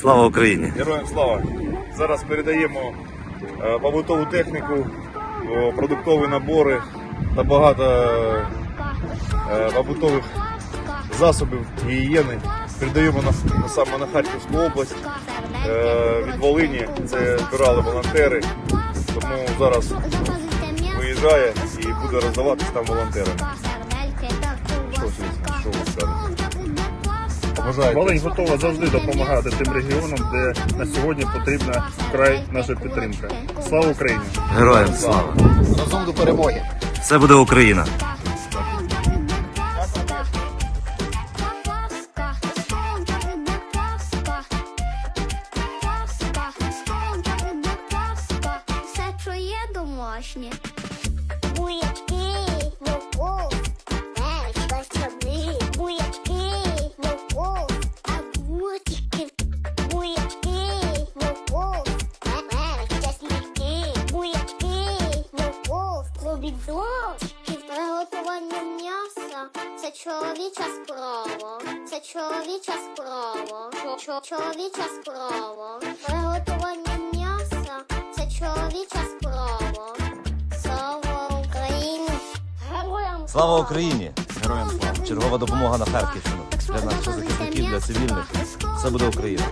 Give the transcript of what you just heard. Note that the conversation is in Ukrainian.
Слава Україні! Героям слава! Зараз передаємо е, побутову техніку, продуктові набори та багато е, побутових засобів гігієни. Передаємо на, саме на Харківську область е, від Волині. Це збирали волонтери. Тому зараз виїжджає і буде роздаватись там волонтерам. Побажаєте? Волинь готова завжди допомагати тим регіонам, де на сьогодні потрібна вкрай наша підтримка. Слава Україні! Героям слава! Разом до перемоги. Це буде Україна! Все, що є домашнє. Помідорчики, приготування м'яса, це чоловіча справа, це чоловіча справа, Чо- чоловіча справа, приготування м'яса, це чоловіча справа. Слава Україні! Героям Слава Україні! Героям слава! Чергова допомога на Харківщину для наших захисників, для цивільних. Все буде Україна!